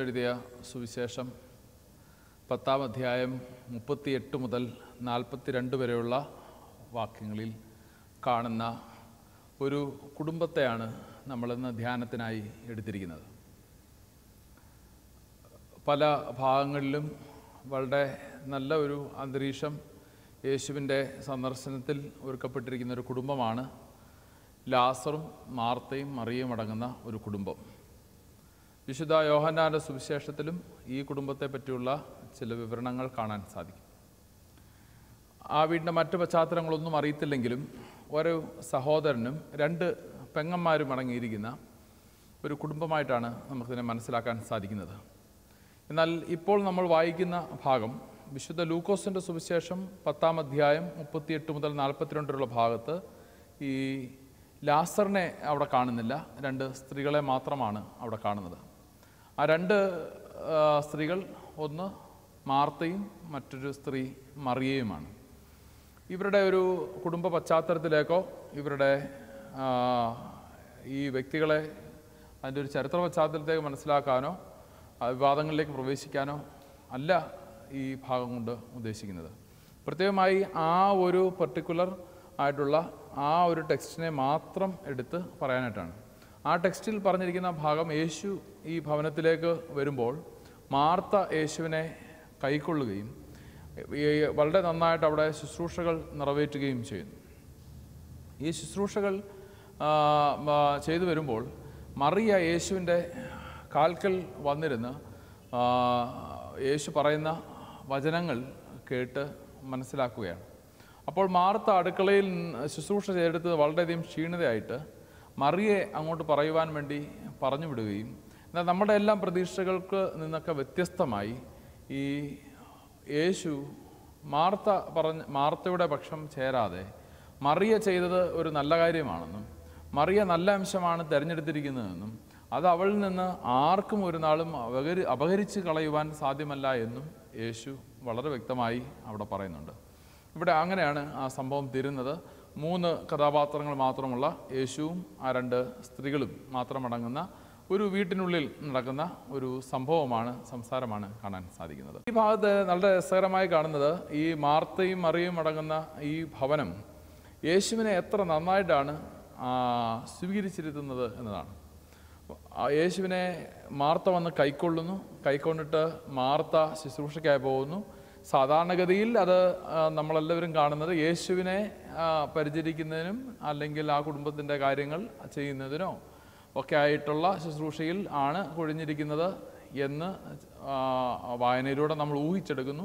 എഴുതിയ സുവിശേഷം പത്താം അധ്യായം മുപ്പത്തിയെട്ട് മുതൽ നാൽപ്പത്തിരണ്ട് വരെയുള്ള വാക്യങ്ങളിൽ കാണുന്ന ഒരു കുടുംബത്തെയാണ് നമ്മളിന്ന് ധ്യാനത്തിനായി എടുത്തിരിക്കുന്നത്. പല ഭാഗങ്ങളിലും വളരെ നല്ല ഒരു അന്തരീക്ഷം യേശുവിന്റെ സന്ദർശനത്തിൽ ഒരുക്കപ്പെട്ടിരിക്കുന്ന ഒരു കുടുംബമാണ് ലാസറും മാർത്തയും മറിയും അടങ്ങുന്ന ഒരു കുടുംബം. വിശുദ്ധ യോഹന്നാന്റെ സുവിശേഷത്തിലും ഈ കുടുംബത്തെ പറ്റിയുള്ള ചില വിവരണങ്ങൾ കാണാൻ സാധിക്കും. ആ വീടിന്റെ മറ്റ് പശ്ചാത്തലങ്ങളൊന്നും അറിയത്തില്ലെങ്കിലും ഒരു സഹോദരനും രണ്ട് പെങ്ങന്മാരും അടങ്ങിയിരിക്കുന്ന ഒരു കുടുംബമായിട്ടാണ് നമുക്കിതിനെ മനസ്സിലാക്കാൻ സാധിക്കുന്നത്. എന്നാൽ ഇപ്പോൾ നമ്മൾ വായിക്കുന്ന ഭാഗം വിശുദ്ധ ലൂക്കോസിന്റെ സുവിശേഷം പത്താം അധ്യായം മുപ്പത്തിയെട്ട് മുതൽ നാൽപ്പത്തിരണ്ട് വരെയുള്ള ഭാഗത്ത് ഈ ലാസറിനെ അവിടെ കാണുന്നില്ല രണ്ട് സ്ത്രീകളെ മാത്രമാണ് അവിടെ കാണുന്നത്. ആ രണ്ട് സ്ത്രീകൾ ഒന്ന് മാർത്തയും മറ്റൊരു സ്ത്രീ മറിയയുമാണ്. ഇവരുടെ ഒരു കുടുംബ പശ്ചാത്തലത്തിലേക്കോ ഇവരുടെ ഈ വ്യക്തികളെ അതിന്റെ ഒരു ചരിത്ര പശ്ചാത്തലത്തേക്ക് മനസ്സിലാക്കാനോ വിവാദങ്ങളിലേക്ക് പ്രവേശിക്കാനോ അല്ല ഈ ഭാഗം കൊണ്ട് ഉദ്ദേശിക്കുന്നത്. പ്രത്യേകമായി ആ ഒരു പർട്ടിക്കുലർ ആയിട്ടുള്ള ആ ഒരു ടെക്സ്റ്റിനെ മാത്രം എടുത്ത് പറയാനായിട്ടാണ്. ആ ടെക്സ്റ്റിൽ പറഞ്ഞിരിക്കുന്ന ഭാഗം യേശു ഈ ഭവനത്തിലേക്ക് വരുമ്പോൾ മാർത്ത യേശുവിനെ കൈക്കൊള്ളുകയും വളരെ നന്നായിട്ട് അവിടെ ശുശ്രൂഷകൾ നിറവേറ്റുകയും ചെയ്യുന്നു. ഈ ശുശ്രൂഷകൾ ചെയ്തു വരുമ്പോൾ മറിയ യേശുവിന്റെ കാൽക്കൽ വന്നിരുന്ന് യേശു പറയുന്ന വചനങ്ങൾ കേട്ട് മനസ്സിലാക്കുകയാണ്. അപ്പോൾ മാർത്ത അടുക്കളയിൽ ശുശ്രൂഷ ചെയ്തെടുത്തത് വളരെയധികം ക്ഷീണിതയായിട്ട് മറിയെ അങ്ങോട്ട് പറയുവാൻ വേണ്ടി പറഞ്ഞു വിടുകയും എന്നാൽ നമ്മുടെ എല്ലാം പ്രതീക്ഷകൾക്ക് നിന്നൊക്കെ വ്യത്യസ്തമായി ഈ യേശു മാർത്ത പറഞ്ഞ മാർത്തയുടെ പക്ഷം ചേരാതെ മറിയ ചെയ്തത് ഒരു നല്ല കാര്യമാണെന്നും മറിയ നല്ല അംശമാണ് തിരഞ്ഞെടുത്തിരിക്കുന്നതെന്നും അത് അവളിൽ നിന്ന് ആർക്കും ഒരു നാളും അപകരി അപഹരിച്ച് കളയുവാൻ സാധ്യമല്ല എന്നും യേശു വളരെ വ്യക്തമായി അവിടെ പറയുന്നുണ്ട്. ഇവിടെ അങ്ങനെയാണ് ആ സംഭവം തീരുന്നത്. മൂന്ന് കഥാപാത്രങ്ങൾ മാത്രമുള്ള യേശുവും ആ രണ്ട് സ്ത്രീകളും മാത്രമടങ്ങുന്ന ഒരു വീട്ടിനുള്ളിൽ നടക്കുന്ന ഒരു സംഭവമാണ് സംസാരമാണ് കാണാൻ സാധിക്കുന്നത്. ഈ ഭാഗത്ത് നല്ല രസകരമായി കാണുന്നത് ഈ മാർത്തയും മറിയും അടങ്ങുന്ന ഈ ഭവനം യേശുവിനെ എത്ര നന്നായിട്ടാണ് സ്വീകരിച്ചിരുത്തുന്നത് എന്നതാണ്. യേശുവിനെ മാർത്ത വന്ന് കൈക്കൊള്ളുന്നു. കൈക്കൊണ്ടിട്ട് മാർത്ത ശുശ്രൂഷയ്ക്കായി പോകുന്നു. സാധാരണഗതിയിൽ അത് നമ്മളെല്ലാവരും കാണുന്നത് യേശുവിനെ പരിചരിക്കുന്നതിനും അല്ലെങ്കിൽ ആ കുടുംബത്തിന്റെ കാര്യങ്ങൾ ചെയ്യുന്നതിനോ ഒക്കെ ആയിട്ടുള്ള ശുശ്രൂഷയിൽ ആണ് കൊഴിഞ്ഞിരിക്കുന്നത് എന്ന് വായനയിലൂടെ നമ്മൾ ഊഹിച്ചെടുക്കുന്നു.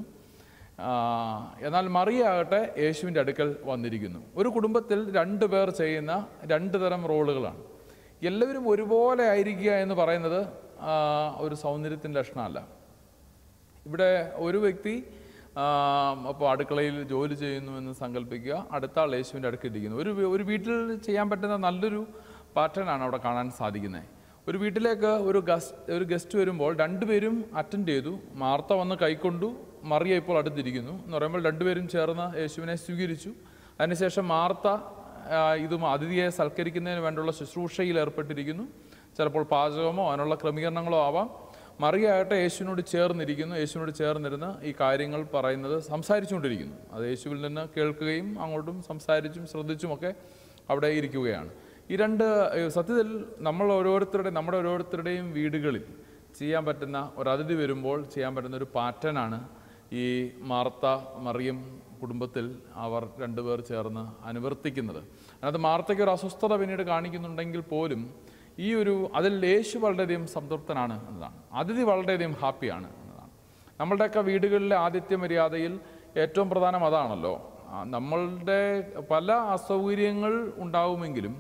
എന്നാൽ മറിയാകട്ടെ യേശുവിന്റെ അടുക്കൽ വന്നിരിക്കുന്നു. ഒരു കുടുംബത്തിൽ രണ്ട് പേർ ചെയ്യുന്ന രണ്ട് തരം റോളുകളാണ്. എല്ലാവരും ഒരുപോലെ ആയിരിക്കുക എന്ന് പറയുന്നത് ഒരു സൗന്ദര്യത്തിന്റെ ലക്ഷണമല്ല. ഇവിടെ ഒരു വ്യക്തി അപ്പോൾ അടുക്കളയിൽ ജോലി ചെയ്യുന്നു എന്ന് സങ്കല്പിക്കുക. അടുത്ത ആൾ യേശുവിന്റെ അടുക്കിരിക്കുന്നു ഒരു ഒരു വീട്ടിൽ ചെയ്യാൻ പറ്റുന്ന നല്ലൊരു പാറ്റേണാണ് അവിടെ കാണാൻ സാധിക്കുന്നത് ഒരു വീട്ടിലേക്ക് ഒരു ഗസ്റ്റ് ഒരു ഗസ്റ്റ് വരുമ്പോൾ രണ്ടുപേരും അറ്റൻഡ് ചെയ്തു. മാർത്ത വന്ന് കൈക്കൊണ്ടു മറിയ ഇപ്പോൾ അടുത്തിരിക്കുന്നു. എന്ന് പറയുമ്പോൾ രണ്ടുപേരും ചേർന്ന് യേശുവിനെ സ്വീകരിച്ചു. അതിനുശേഷം മാർത്ത ഇതും അതിഥിയെ സൽക്കരിക്കുന്നതിന് വേണ്ടിയുള്ള ശുശ്രൂഷയിൽ ഏർപ്പെട്ടിരിക്കുന്നു. ചിലപ്പോൾ പാചകമോ അതിനുള്ള ക്രമീകരണങ്ങളോ ആവാം. മറിയാകട്ടെ യേശുവിനോട് ചേർന്നിരിക്കുന്നു. യേശുവിനോട് ചേർന്നിരുന്ന് ഈ കാര്യങ്ങൾ പറയുന്നത് സംസാരിച്ചുകൊണ്ടിരിക്കുന്നു. അത് യേശുവിൽ നിന്ന് കേൾക്കുകയും അങ്ങോട്ടും സംസാരിച്ചും ശ്രദ്ധിച്ചുമൊക്കെ അവിടെ ഇരിക്കുകയാണ്. ഈ രണ്ട് സത്യത്തിൽ നമ്മൾ ഓരോരുത്തരുടെ നമ്മുടെ ഓരോരുത്തരുടെയും വീടുകളിൽ ചെയ്യാൻ പറ്റുന്ന ഒരു അതിഥി വരുമ്പോൾ ചെയ്യാൻ പറ്റുന്ന ഒരു പാറ്റേണാണ് ഈ മാർത്ത മറിയം കുടുംബത്തിൽ അവർ രണ്ടുപേർ ചേർന്ന് അനുവർത്തിക്കുന്നത്. അതിനകത്ത് മാർത്തയ്ക്ക് ഒരു അസ്വസ്ഥത പിന്നീട് കാണിക്കുന്നുണ്ടെങ്കിൽ പോലും ഈ ഒരു അതിൽ യേശു വളരെയധികം സംതൃപ്തനാണ് എന്നതാണ്. അതിഥി വളരെയധികം ഹാപ്പിയാണ് എന്നതാണ്. നമ്മളുടെയൊക്കെ വീടുകളിലെ ആതിഥ്യ മര്യാദയിൽ ഏറ്റവും പ്രധാനം അതാണല്ലോ. നമ്മളുടെ പല അസൗകര്യങ്ങൾ ഉണ്ടാവുമെങ്കിലും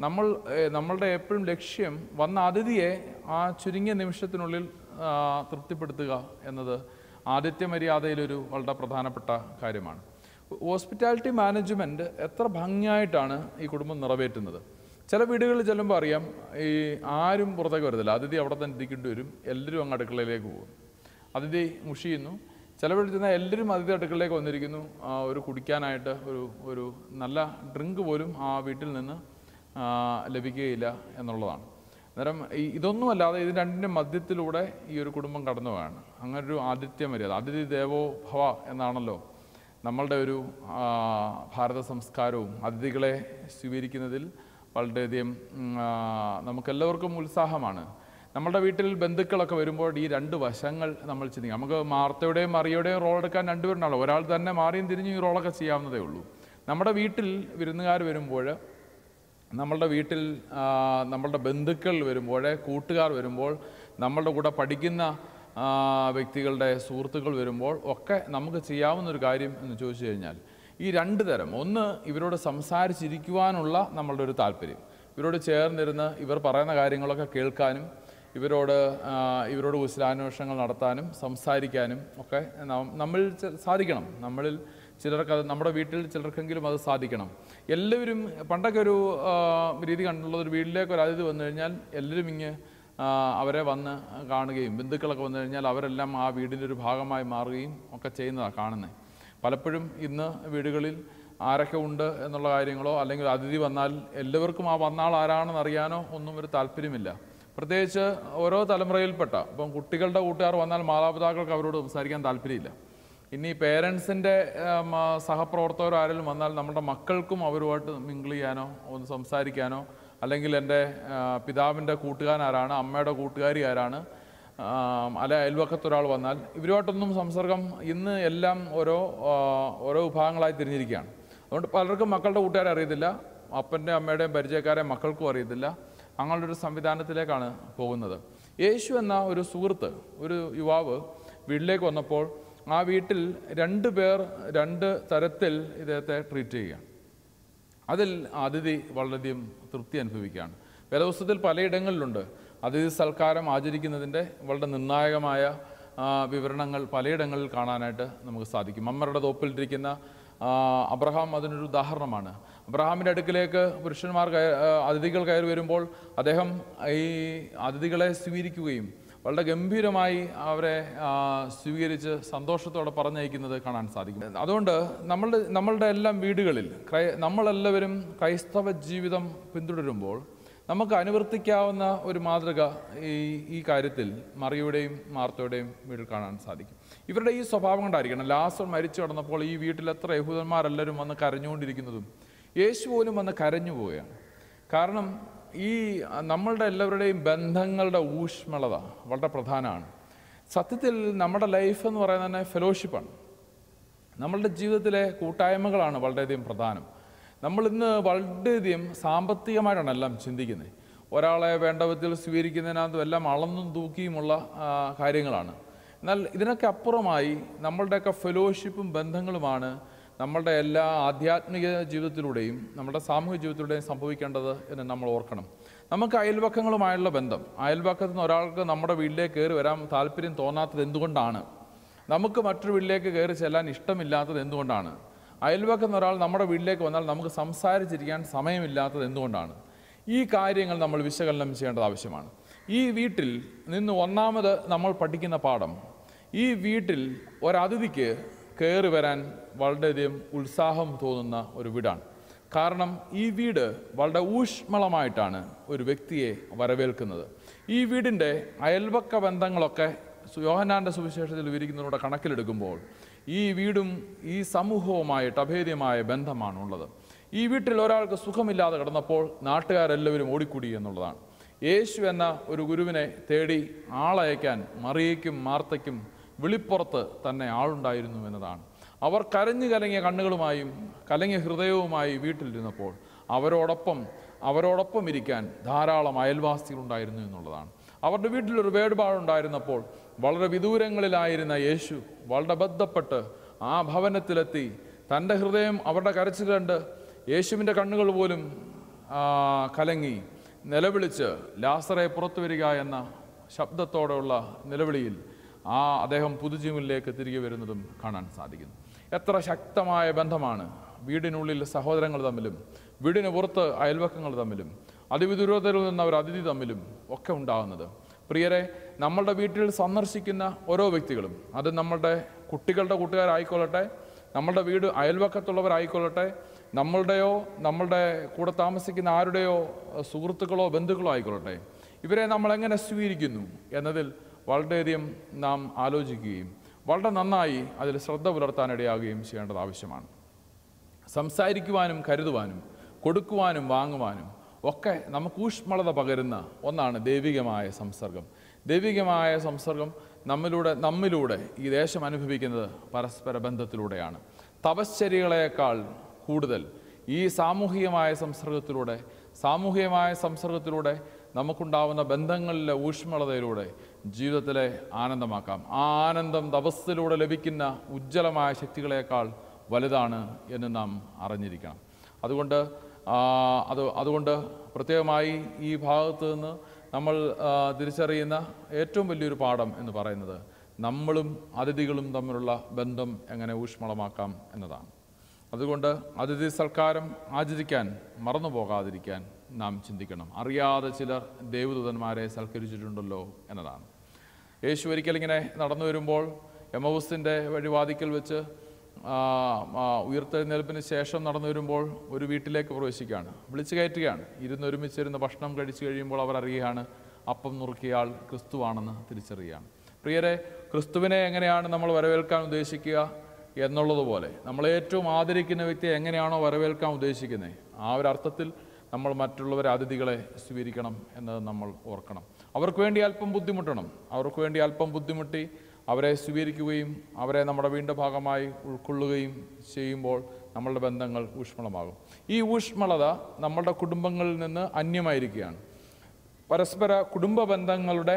നമ്മൾ നമ്മളുടെ എപ്പോഴും ലക്ഷ്യം വന്ന അതിഥിയെ ആ ചുരുങ്ങിയ നിമിഷത്തിനുള്ളിൽ തൃപ്തിപ്പെടുത്തുക എന്നത് ആതിഥ്യ മര്യാദയിലൊരു വളരെ പ്രധാനപ്പെട്ട കാര്യമാണ്. ഹോസ്പിറ്റാലിറ്റി മാനേജ്മെന്റ് എത്ര ഭംഗിയായിട്ടാണ് ഈ കുടുംബം നിറവേറ്റുന്നത്. ചില വീടുകളിൽ ചെല്ലുമ്പോൾ അറിയാം ഈ ആരും പുറത്തേക്ക് വരത്തില്ല. അതിഥി അവിടെ തന്നെ ഇരിക്കേണ്ടി വരും. എല്ലാവരും അങ്ങ് അടുക്കളയിലേക്ക് പോകും അതിഥി മുഷിയുന്നു. ചില വീട്ടിൽ ചെന്നാൽ എല്ലാവരും അതിഥി അടുക്കളയിലേക്ക് വന്നിരിക്കുന്നു. ഒരു കുടിക്കാനായിട്ട് ഒരു ഒരു നല്ല ഡ്രിങ്ക് പോലും ആ വീട്ടിൽ നിന്ന് ലഭിക്കുകയില്ല എന്നുള്ളതാണ്. അന്നേരം ഈ ഇതൊന്നുമല്ലാതെ ഇത് രണ്ടിന്റെ മധ്യത്തിലൂടെ ഈ ഒരു കുടുംബം കടന്നു പോവാണ് അങ്ങനെ ഒരു ആതിഥ്യ മര്യാദ അതിഥി ദേവോ ഭവ എന്നാണല്ലോ നമ്മളുടെ ഒരു ഭാരത സംസ്കാരവും അതിഥികളെ സ്വീകരിക്കുന്നതിൽ വളരെയധികം നമുക്കെല്ലാവർക്കും ഉത്സാഹമാണ്. നമ്മുടെ വീട്ടിൽ ബന്ധുക്കളൊക്കെ വരുമ്പോൾ ഈ രണ്ട് വശങ്ങൾ നമ്മൾ ചിന്തിക്കും. നമുക്ക് മാർത്തയുടെയും മറിയുടെയും റോൾ എടുക്കാൻ രണ്ടുപേരുണ്ടാവും. ഒരാൾ തന്നെ മാറിയും തിരിഞ്ഞും ഈ റോളൊക്കെ ചെയ്യാവുന്നതേ ഉള്ളൂ. നമ്മുടെ വീട്ടിൽ വിരുന്നുകാർ വരുമ്പോൾ നമ്മളുടെ വീട്ടിൽ നമ്മളുടെ ബന്ധുക്കൾ വരുമ്പോൾ കൂട്ടുകാർ വരുമ്പോൾ നമ്മളുടെ കൂടെ പഠിക്കുന്ന വ്യക്തികളുടെ സുഹൃത്തുക്കൾ വരുമ്പോൾ ഒക്കെ നമുക്ക് ചെയ്യാവുന്ന ഒരു കാര്യം എന്ന് ചോദിച്ചു കഴിഞ്ഞാൽ ഈ രണ്ട് തരം. ഒന്ന് ഇവരോട് സംസാരിച്ചിരിക്കുവാനുള്ള നമ്മളുടെ ഒരു താല്പര്യം. ഇവരോട് ചേർന്നിരുന്ന് ഇവർ പറയുന്ന കാര്യങ്ങളൊക്കെ കേൾക്കാനും ഇവരോട് ഇവരോട് കുശലാന്വേഷണങ്ങൾ നടത്താനും സംസാരിക്കാനും ഒക്കെ നമ്മൾ സാധിക്കണം. നമ്മളിൽ ചിലർക്ക് അത് നമ്മുടെ വീട്ടിൽ ചിലർക്കെങ്കിലും അത് സാധിക്കണം. എല്ലാവരും പണ്ടൊക്കെ ഒരു രീതി കണ്ടുള്ളത് ഒരു വീട്ടിലേക്ക് ഒരു അതിഥി വന്നു കഴിഞ്ഞാൽ എല്ലാവരും ഇങ്ങ് അവരെ വന്ന് കാണുകയും ബന്ധുക്കളൊക്കെ വന്നു കഴിഞ്ഞാൽ അവരെല്ലാം ആ വീടിന്റെ ഒരു ഭാഗമായി മാറുകയും ഒക്കെ ചെയ്യുന്നതാണ് കാണുന്നത്. പലപ്പോഴും ഇന്ന് വീടുകളിൽ ആരൊക്കെ ഉണ്ട് എന്നുള്ള കാര്യങ്ങളോ അല്ലെങ്കിൽ അതിഥി വന്നാൽ എല്ലാവർക്കും ആ വന്നാൾ ആരാണെന്ന് അറിയാനോ ഒന്നും ഒരു താല്പര്യമില്ല. പ്രത്യേകിച്ച് ഓരോ തലമുറയിൽപ്പെട്ട ഇപ്പം കുട്ടികളുടെ കൂട്ടുകാർ വന്നാൽ മാതാപിതാക്കൾക്ക് അവരോട് സംസാരിക്കാൻ താല്പര്യമില്ല. ഇനി പേരൻസിന്റെ സഹപ്രവർത്തകർ ആരെങ്കിലും വന്നാൽ നമ്മുടെ മക്കൾക്കും അവരുമായിട്ട് മിങ്കിൾ ചെയ്യാനോ ഒന്ന് സംസാരിക്കാനോ അല്ലെങ്കിൽ എന്റെ പിതാവിന്റെ കൂട്ടുകാരൻ ആരാണ് അമ്മയുടെ കൂട്ടുകാരി ആരാണ് ആം, അയൽവക്കത്ത് ഒരാൾ വന്നാൽ ഇവരുമായിട്ടൊന്നും സംസർഗം ഇന്ന് എല്ലാം ഓരോ ഓരോ വിഭാഗങ്ങളായി തിരിഞ്ഞിരിക്കുകയാണ്. അതുകൊണ്ട് പലർക്കും മക്കളുടെ കൂട്ടുകാരെ അറിയത്തില്ല അപ്പന്റെ അമ്മയുടെയും പരിചയക്കാരെ മക്കൾക്കും അറിയത്തില്ല. അങ്ങനെയുള്ള ഒരു സംവിധാനത്തിലേക്കാണ് പോകുന്നത്. യേശു എന്ന ഒരു സുഹൃത്ത് ഒരു യുവാവ് വീട്ടിലേക്ക് വന്നപ്പോൾ ആ വീട്ടിൽ രണ്ട് പേർ രണ്ട് തരത്തിൽ ഇദ്ദേഹത്തെ ട്രീറ്റ് ചെയ്യുകയാണ്. അതിൽ അതിഥി വളരെയധികം തൃപ്തി അനുഭവിക്കുകയാണ്. വേദപുസ്തകത്തിൽ പലയിടങ്ങളിലുണ്ട്. അതിഥി സൽക്കാരം ആചരിക്കുന്നതിന്റെ വളരെ നിർണായകമായ വിവരണങ്ങൾ പലയിടങ്ങളിൽ കാണാനായിട്ട് നമുക്ക് സാധിക്കും. അമ്മരുടെ തോപ്പിലിരിക്കുന്ന അബ്രഹാം അതിനൊരു ഉദാഹരണമാണ്. അബ്രഹാമിന്റെ അടുക്കിലേക്ക് പുരുഷന്മാർ അതിഥികൾ കയറി വരുമ്പോൾ അദ്ദേഹം ഈ അതിഥികളെ സ്വീകരിക്കുകയും വളരെ ഗംഭീരമായി അവരെ സ്വീകരിച്ച് സന്തോഷത്തോടെ പറഞ്ഞയക്കുന്നത് കാണാൻ സാധിക്കും. അതുകൊണ്ട് നമ്മളുടെ നമ്മളുടെ എല്ലാം വീടുകളിൽ ക്രൈ നമ്മളെല്ലാവരും ക്രൈസ്തവ ജീവിതം പിന്തുടരുമ്പോൾ നമുക്ക് അനുവർത്തിക്കാവുന്ന ഒരു മാതൃക ഈ ഈ കാര്യത്തിൽ മറിയുടെയും മാർത്തയുടെയും വീട്ടിൽ കാണാൻ സാധിക്കും. ഇവരുടെ ഈ സ്വഭാവം കൊണ്ടായിരിക്കണം. ലാസർ മരിച്ചു കിടന്നപ്പോൾ ഈ വീട്ടിൽ എത്ര യഹൂദന്മാരെല്ലാവരും വന്ന് കരഞ്ഞുകൊണ്ടിരിക്കുന്നതും യേശു പോലും വന്ന് കരഞ്ഞു പോവുകയാണ്. കാരണം ഈ നമ്മളുടെ എല്ലാവരുടെയും ബന്ധങ്ങളുടെ ഊഷ്മളത വളരെ പ്രധാനമാണ്. സത്യത്തിൽ നമ്മുടെ ലൈഫ് എന്ന് പറയുന്നത് തന്നെ ഫെലോഷിപ്പാണ്. നമ്മളുടെ ജീവിതത്തിലെ കൂട്ടായ്മകളാണ് വളരെയധികം പ്രധാനം. നമ്മൾ ഇന്ന് വളരെയധികം സാമ്പത്തികമായിട്ടാണ് എല്ലാം ചിന്തിക്കുന്നത്. ഒരാളെ വേണ്ട വിധത്തിൽ സ്വീകരിക്കുന്നതിനകത്തും എല്ലാം അളന്നും തൂക്കിയുമുള്ള കാര്യങ്ങളാണ്. എന്നാൽ ഇതിനൊക്കെ അപ്പുറമായി നമ്മളുടെയൊക്കെ ഫെലോഷിപ്പും ബന്ധങ്ങളുമാണ് നമ്മളുടെ എല്ലാ ആധ്യാത്മിക ജീവിതത്തിലൂടെയും നമ്മുടെ സാമൂഹിക ജീവിതത്തിലൂടെയും സംഭവിക്കേണ്ടത് എന്ന് നമ്മൾ ഓർക്കണം. നമുക്ക് അയൽവക്കങ്ങളുമായുള്ള ബന്ധം. അയൽവക്കത്തു നിന്ന് ഒരാൾക്ക് നമ്മുടെ വീട്ടിലേക്ക് കയറി വരാൻ താല്പര്യം തോന്നാത്തത് എന്തുകൊണ്ടാണ്? നമുക്ക് മറ്റൊരു വീട്ടിലേക്ക് കയറി ചെല്ലാൻ ഇഷ്ടമില്ലാത്തത് എന്തുകൊണ്ടാണ്? അയൽവക്കുന്ന ഒരാൾ നമ്മുടെ വീട്ടിലേക്ക് വന്നാൽ നമുക്ക് സംസാരിച്ചിരിക്കാൻ സമയമില്ലാത്തത് എന്തുകൊണ്ടാണ്? ഈ കാര്യങ്ങൾ നമ്മൾ വിശകലനം ചെയ്യേണ്ടത് ആവശ്യമാണ്. ഈ വീട്ടിൽ നിന്ന് ഒന്നാമത് നമ്മൾ പഠിക്കുന്ന പാഠം ഈ വീട്ടിൽ ഒരതിഥിക്ക് കയറി വരാൻ വളരെയധികം ഉത്സാഹം തോന്നുന്ന ഒരു വീടാണ്. കാരണം ഈ വീട് വളരെ ഊഷ്മളമായിട്ടാണ് ഒരു വ്യക്തിയെ വരവേൽക്കുന്നത്. ഈ വീടിന്റെ അയൽവക്ക ബന്ധങ്ങളൊക്കെ യോഹനാന്റെ സുവിശേഷത്തിൽ വിവരിക്കുന്നതിലൂടെ കണക്കിലെടുക്കുമ്പോൾ ഈ വീടും ഈ സമൂഹവുമായിട്ട് അഭേദ്യമായ ബന്ധമാണുള്ളത്. ഈ വീട്ടിൽ ഒരാൾക്ക് സുഖമില്ലാതെ കിടന്നപ്പോൾ നാട്ടുകാരെല്ലാവരും ഓടിക്കൂടി എന്നുള്ളതാണ്. യേശു എന്ന ഒരു ഗുരുവിനെ തേടി ആളയക്കാൻ മറിയയ്ക്കും മാർത്തയ്ക്കും വിളിപ്പുറത്ത് തന്നെ ആളുണ്ടായിരുന്നു എന്നതാണ്. അവർ കരഞ്ഞു കലങ്ങിയ കണ്ണുകളുമായും കലങ്ങിയ ഹൃദയവുമായി വീട്ടിലിരുന്നപ്പോൾ അവരോടൊപ്പം അവരോടൊപ്പം ഇരിക്കാൻ ധാരാളം അയൽവാസികളുണ്ടായിരുന്നു എന്നുള്ളതാണ്. അവരുടെ വീട്ടിലൊരു വേർപാടുണ്ടായിരുന്നപ്പോൾ വളരെ വിദൂരങ്ങളിലായിരുന്ന യേശു വളരെ ബന്ധപ്പെട്ട് ആ ഭവനത്തിലെത്തി. തന്റെ ഹൃദയം അവരുടെ കരച്ചിൽ കണ്ട് യേശുവിന്റെ കണ്ണുകൾ പോലും കലങ്ങി. നിലവിളിച്ച് ലാസറെ പുറത്തു വരിക എന്ന ശബ്ദത്തോടെയുള്ള നിലവിളിയിൽ ആ അദ്ദേഹം പുതുജീവനിലേക്ക് തിരികെ വരുന്നതും കാണാൻ സാധിക്കുന്നു. എത്ര ശക്തമായ ബന്ധമാണ് വീടിനുള്ളിൽ സഹോദരങ്ങൾ തമ്മിലും വീടിന് പുറത്ത് അയൽവക്കങ്ങൾ തമ്മിലും അതിവിദൂരതയിൽ നിന്നവർ അതിഥി തമ്മിലും ഒക്കെ ഉണ്ടാകുന്നത്. പ്രിയരെ നമ്മളുടെ വീട്ടിൽ സന്ദർശിക്കുന്ന ഓരോ വ്യക്തികളും അത് നമ്മളുടെ കുട്ടികളുടെ കൂട്ടുകാരായിക്കൊള്ളട്ടെ നമ്മളുടെ വീട് അയൽവക്കത്തുള്ളവരായിക്കൊള്ളട്ടെ നമ്മളുടെയോ നമ്മളുടെ കൂടെ താമസിക്കുന്ന ആരുടെയോ സുഹൃത്തുക്കളോ ബന്ധുക്കളോ ആയിക്കൊള്ളട്ടെ ഇവരെ നമ്മൾ എങ്ങനെ സ്വീകരിക്കുന്നു എന്നതിൽ വളരെയധികം നാം ആലോചിക്കുകയും വളരെ നന്നായി അതിൽ ശ്രദ്ധ പുലർത്താനിടയാകുകയും ചെയ്യേണ്ടത് ആവശ്യമാണ്. സംസാരിക്കുവാനും കരുതുവാനും കൊടുക്കുവാനും വാങ്ങുവാനും ഒക്കെ നമുക്ക് ഊഷ്മളത പകരുന്ന ഒന്നാണ് ദൈവികമായ സംസർഗം. ദൈവികമായ സംസർഗം നമ്മിലൂടെ നമ്മിലൂടെ ഈ ദേശം അനുഭവിക്കുന്നത് പരസ്പര ബന്ധത്തിലൂടെയാണ്. തപശ്ചര്യകളേക്കാൾ കൂടുതൽ ഈ സാമൂഹികമായ സംസർഗത്തിലൂടെ സാമൂഹികമായ സംസർഗത്തിലൂടെ നമുക്കുണ്ടാവുന്ന ബന്ധങ്ങളിലെ ഊഷ്മളതയിലൂടെ ജീവിതത്തിലെ ആനന്ദമാക്കാം. ആ ആനന്ദം തപസ്സിലൂടെ ലഭിക്കുന്ന ഉജ്ജ്വലമായ ശക്തികളേക്കാൾ വലുതാണ് എന്ന് നാം അറിഞ്ഞിരിക്കണം. അതുകൊണ്ട് അത് അതുകൊണ്ട് പ്രത്യേകമായി ഈ ഭാഗത്ത് നിന്ന് നമ്മൾ തിരിച്ചറിയുന്ന ഏറ്റവും വലിയൊരു പാഠം എന്ന് പറയുന്നത് നമ്മളും അതിഥികളും തമ്മിലുള്ള ബന്ധം എങ്ങനെ ഊഷ്മളമാക്കാം എന്നതാണ്. അതുകൊണ്ട് അതിഥി സൽക്കാരം ആചരിക്കാൻ മറന്നു പോകാതിരിക്കാൻ നാം ചിന്തിക്കണം. അറിയാതെ ചിലർ ദേവദൂതന്മാരെ സൽക്കരിച്ചിട്ടുണ്ടല്ലോ എന്നതാണ്. യേശു ഒരിക്കലിങ്ങനെ നടന്നു വരുമ്പോൾ എമൗസിന്റെ വഴിവാതിക്കൽ വെച്ച് ഉയർത്തെഴുന്നേൽപ്പിന് ശേഷം നടന്നു വരുമ്പോൾ ഒരു വീട്ടിലേക്ക് പ്രവേശിക്കുകയാണ്. വിളിച്ചു കയറ്റുകയാണ്. ഇരുന്ന് ഒരുമിച്ചിരുന്ന് ഭക്ഷണം കഴിച്ചു കഴിയുമ്പോൾ അവർ അറിയുകയാണ് അപ്പം നുറുക്കിയാൾ ക്രിസ്തുവാണെന്ന് തിരിച്ചറിയുകയാണ്. പ്രിയരെ ക്രിസ്തുവിനെ എങ്ങനെയാണ് നമ്മൾ വരവേൽക്കാൻ ഉദ്ദേശിക്കുക എന്നുള്ളതുപോലെ നമ്മൾ ഏറ്റവും ആദരിക്കുന്ന വ്യക്തിയെ എങ്ങനെയാണോ വരവേൽക്കാൻ ഉദ്ദേശിക്കുന്നത് ആ ഒരു അർത്ഥത്തിൽ നമ്മൾ മറ്റുള്ളവരെ അതിഥികളെ സ്വീകരിക്കണം എന്നത് നമ്മൾ ഓർക്കണം. അവർക്ക് വേണ്ടി അല്പം ബുദ്ധിമുട്ടണം. അവർക്ക് വേണ്ടി അല്പം ബുദ്ധിമുട്ടി അവരെ സ്വീകരിക്കുകയും അവരെ നമ്മുടെ വീണ്ട ഭാഗമായി ഉൾക്കൊള്ളുകയും ചെയ്യുമ്പോൾ നമ്മളുടെ ബന്ധങ്ങൾ ഊഷ്മളമാകും. ഈ ഊഷ്മളത നമ്മളുടെ കുടുംബങ്ങളിൽ നിന്ന് അന്യമായിരിക്കുകയാണ്. പരസ്പര കുടുംബ ബന്ധങ്ങളുടെ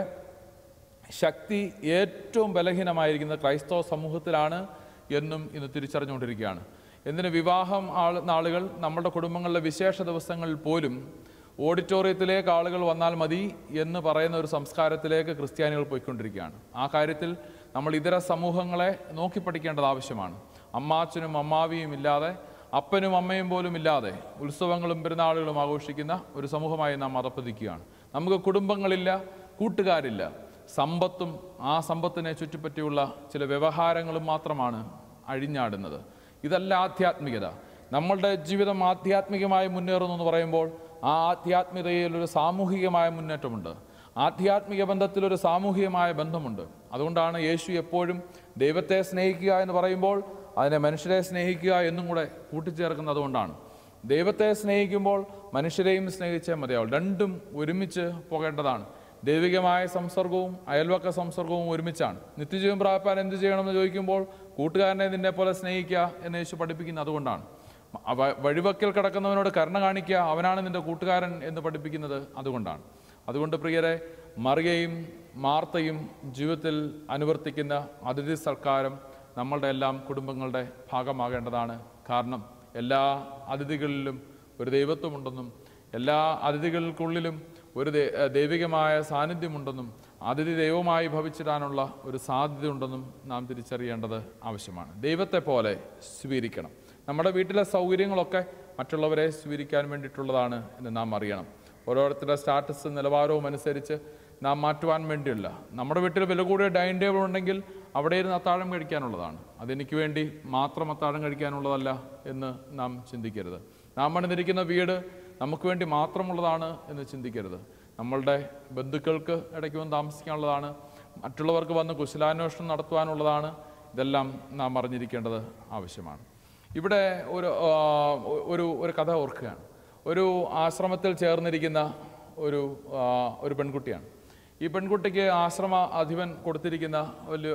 ശക്തി ഏറ്റവും ബലഹീനമായിരിക്കുന്നത് ക്രൈസ്തവ സമൂഹത്തിലാണ് എന്നും ഇന്ന് തിരിച്ചറിഞ്ഞുകൊണ്ടിരിക്കുകയാണ്. എന്തിന് വിവാഹം ആൾ നാളുകൾ നമ്മുടെ കുടുംബങ്ങളിലെ വിശേഷ ദിവസങ്ങളിൽ പോലും ഓഡിറ്റോറിയത്തിലേക്ക് ആളുകൾ വന്നാൽ മതി എന്ന് പറയുന്ന ഒരു സംസ്കാരത്തിലേക്ക് ക്രിസ്ത്യാനികൾ പോയിക്കൊണ്ടിരിക്കുകയാണ്. ആ കാര്യത്തിൽ നമ്മൾ ഇതര സമൂഹങ്ങളെ നോക്കി പഠിക്കേണ്ടത് ആവശ്യമാണ്. അമ്മാച്ചനും അമ്മാവിയും ഇല്ലാതെ അപ്പനും അമ്മയും പോലും ഇല്ലാതെ ഉത്സവങ്ങളും പെരുന്നാളുകളും ആഘോഷിക്കുന്ന ഒരു സമൂഹമായി നാം അതപ്പതിക്കുകയാണ് നമുക്ക് കുടുംബങ്ങളില്ല കൂട്ടുകാരില്ല. സമ്പത്തും ആ സമ്പത്തിനെ ചുറ്റിപ്പറ്റിയുള്ള ചില വ്യവഹാരങ്ങളും മാത്രമാണ് അഴിഞ്ഞാടുന്നത്. ഇതല്ല ആധ്യാത്മികത. നമ്മളുടെ ജീവിതം ആധ്യാത്മികമായി മുന്നേറുന്നു എന്ന് പറയുമ്പോൾ ആ ആധ്യാത്മികതയിൽ ഒരു സാമൂഹികമായ മുന്നേറ്റമുണ്ട്. ആധ്യാത്മിക ബന്ധത്തിൽ ഒരു സാമൂഹികമായ ബന്ധമുണ്ട്. അതുകൊണ്ടാണ് യേശു എപ്പോഴും ദൈവത്തെ സ്നേഹിക്കുക എന്ന് പറയുമ്പോൾ അതിനെ മനുഷ്യരെ സ്നേഹിക്കുക എന്നും കൂടെ കൂട്ടിച്ചേർക്കുന്നത് അതുകൊണ്ടാണ് ദൈവത്തെ സ്നേഹിക്കുമ്പോൾ മനുഷ്യരെയും സ്നേഹിച്ചേ മതിയാവും രണ്ടും ഒരുമിച്ച് പോകേണ്ടതാണ്. ദൈവികമായ സംസർഗവും അയൽവക്ക സംസർഗവും ഒരുമിച്ചാണ്. നിത്യജീവൻ പ്രാപ്പാൻ എന്ത് ചെയ്യണമെന്ന് ചോദിക്കുമ്പോൾ കൂട്ടുകാരനെ നിന്നെ പോലെ സ്നേഹിക്കുക എന്ന് യേശു പഠിപ്പിക്കുന്നത് അതുകൊണ്ടാണ്. വഴിവക്കിൽ കിടക്കുന്നവനോട് കരുണ കാണിക്കുക അവനാണ് നിന്റെ കൂട്ടുകാരൻ എന്ന് പഠിപ്പിക്കുന്നത് അതുകൊണ്ടാണ്. അതുകൊണ്ട് പ്രിയരെ മറിയയും മാർത്തയും ജീവിതത്തിൽ അനുവർത്തിക്കുന്ന അതിഥി സൽക്കാരം നമ്മളുടെ എല്ലാം കുടുംബങ്ങളുടെ ഭാഗമാകേണ്ടതാണ്. കാരണം എല്ലാ അതിഥികളിലും ഒരു ദൈവത്വമുണ്ടെന്നും എല്ലാ അതിഥികൾക്കുള്ളിലും ഒരു ദൈവികമായ സാന്നിധ്യമുണ്ടെന്നും അതിഥി ദൈവമായി ഭവിച്ചിടാനുള്ള ഒരു സാധ്യത ഉണ്ടെന്നും നാം തിരിച്ചറിയേണ്ടത് ആവശ്യമാണ്. ദൈവത്തെ പോലെ സ്വീകരിക്കണം. നമ്മുടെ വീട്ടിലെ സൗകര്യങ്ങളൊക്കെ മറ്റുള്ളവരെ സ്വീകരിക്കാൻ വേണ്ടിയിട്ടുള്ളതാണ് എന്ന് നാം അറിയണം. ഓരോരുത്തരുടെ സ്റ്റാറ്റസ് നിലവാരവും അനുസരിച്ച് നാം മാറ്റുവാൻ വേണ്ടിയല്ല. നമ്മുടെ വീട്ടിൽ വില കൂടിയ ഡൈനിങ് ടേബിൾ ഉണ്ടെങ്കിൽ അവിടെ ഇരുന്ന് അത്താഴം കഴിക്കാനുള്ളതാണ്. അതെനിക്ക് വേണ്ടി മാത്രം അത്താഴം കഴിക്കാനുള്ളതല്ല എന്ന് നാം ചിന്തിക്കരുത്. നാം പണിതിരിക്കുന്ന വീട് നമുക്ക് വേണ്ടി മാത്രമുള്ളതാണ് എന്ന് ചിന്തിക്കരുത്. നമ്മളുടെ ബന്ധുക്കൾക്ക് ഇടയ്ക്ക് വന്ന് താമസിക്കാനുള്ളതാണ്. മറ്റുള്ളവർക്ക് വന്ന് കുശലാന്വേഷണം നടത്തുവാനുള്ളതാണ്. ഇതെല്ലാം നാം അറിഞ്ഞിരിക്കേണ്ടത് ആവശ്യമാണ്. ഇവിടെ ഒരു ഒരു ഒരു കഥ ഓർക്കുകയാണ്. ഒരു ആശ്രമത്തിൽ ചേർന്നിരിക്കുന്ന ഒരു ഒരു പെൺകുട്ടിയാണ്. ഈ പെൺകുട്ടിക്ക് ആശ്രമ അധിപൻ കൊടുത്തിരിക്കുന്ന വലിയ